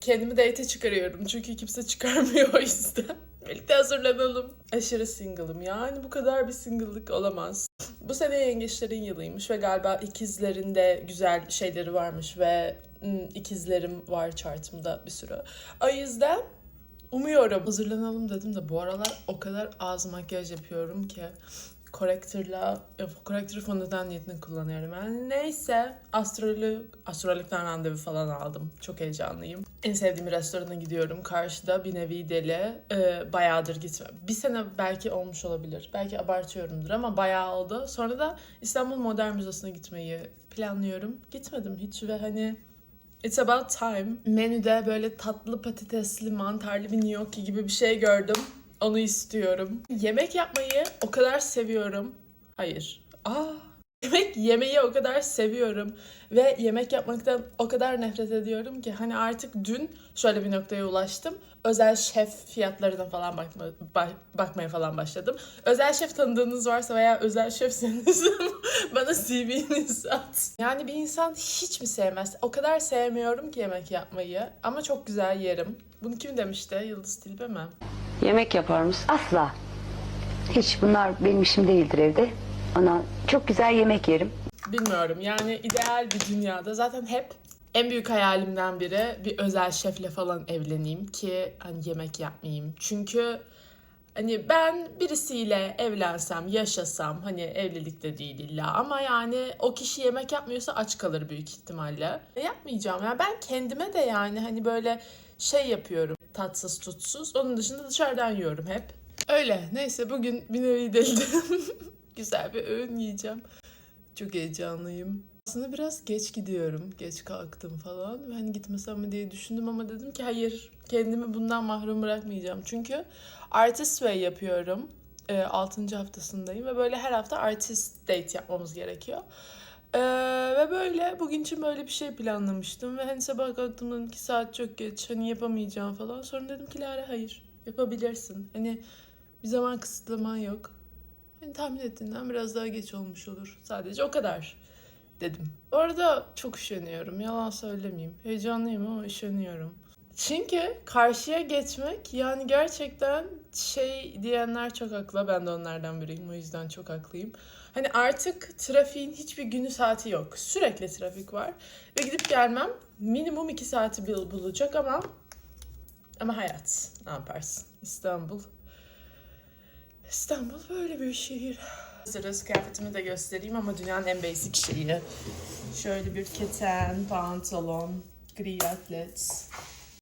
Kendimi date çıkarıyorum çünkü kimse çıkarmıyor o yüzden. Birlikte hazırlanalım. Aşırı single'ım yani bu kadar bir single'lık olamaz. Bu sene yengeçlerin yılıymış ve galiba ikizlerin de güzel şeyleri varmış ve ım, ikizlerim var chartımda bir sürü. O yüzden umuyorum. Hazırlanalım dedim de bu aralar o kadar az makyaj yapıyorum ki corrector'la e, corrector fondöten niyetini kullanıyorum. Yani neyse astrolog, astrologdan randevu falan aldım. Çok heyecanlıyım. En sevdiğim restorana gidiyorum. Karşıda bir nevi deli. Ee, bayağıdır gitmem. Bir sene belki olmuş olabilir. Belki abartıyorumdur ama bayağı oldu. Sonra da İstanbul Modern Müzesi'ne gitmeyi planlıyorum. Gitmedim hiç ve hani It's about time. Menüde böyle tatlı patatesli mantarlı bir gnocchi gibi bir şey gördüm. Onu istiyorum. Yemek yapmayı o kadar seviyorum. Hayır. Aa, yemek yemeyi o kadar seviyorum ve yemek yapmaktan o kadar nefret ediyorum ki hani artık dün şöyle bir noktaya ulaştım. Özel şef fiyatlarına falan bakma, ba- bakmaya falan başladım. Özel şef tanıdığınız varsa veya özel şefseniz bana CV'nizi at. Yani bir insan hiç mi sevmez? O kadar sevmiyorum ki yemek yapmayı ama çok güzel yerim. Bunu kim demişti? Yıldız Tilbe mi? Yemek yapar mısın? Asla. Hiç bunlar benim işim değildir evde. Ana çok güzel yemek yerim. Bilmiyorum yani ideal bir dünyada zaten hep en büyük hayalimden biri bir özel şefle falan evleneyim ki hani yemek yapmayayım. Çünkü hani ben birisiyle evlensem, yaşasam hani evlilikte değil illa ama yani o kişi yemek yapmıyorsa aç kalır büyük ihtimalle. Yapmayacağım ya ben kendime de yani hani böyle şey yapıyorum tatsız tutsuz. Onun dışında dışarıdan yiyorum hep. Öyle neyse bugün bir nevi delirdim. Güzel bir öğün yiyeceğim. Çok heyecanlıyım. Aslında biraz geç gidiyorum. Geç kalktım falan. Ben gitmesem mi diye düşündüm ama dedim ki hayır. Kendimi bundan mahrum bırakmayacağım. Çünkü artist way yapıyorum. 6. haftasındayım ve böyle her hafta artist date yapmamız gerekiyor. Ee, ve böyle bugün için böyle bir şey planlamıştım ve hani sabah kalktığımda iki saat çok geç hani yapamayacağım falan. Sonra dedim ki Lara hayır yapabilirsin. Hani bir zaman kısıtlaman yok. Hani tahmin ettiğinden biraz daha geç olmuş olur. Sadece o kadar dedim. Bu arada çok üşeniyorum. Yalan söylemeyeyim. Heyecanlıyım ama üşeniyorum. Çünkü karşıya geçmek yani gerçekten şey diyenler çok haklı. Ben de onlardan biriyim. O yüzden çok haklıyım. Hani artık trafiğin hiçbir günü saati yok. Sürekli trafik var. Ve gidip gelmem minimum iki saati bul- bulacak ama ama hayat. Ne yaparsın? İstanbul İstanbul böyle bir şehir. Hazırız kıyafetimi de göstereyim ama dünyanın en basic şeyi. Şöyle bir keten, pantolon, gri atlet.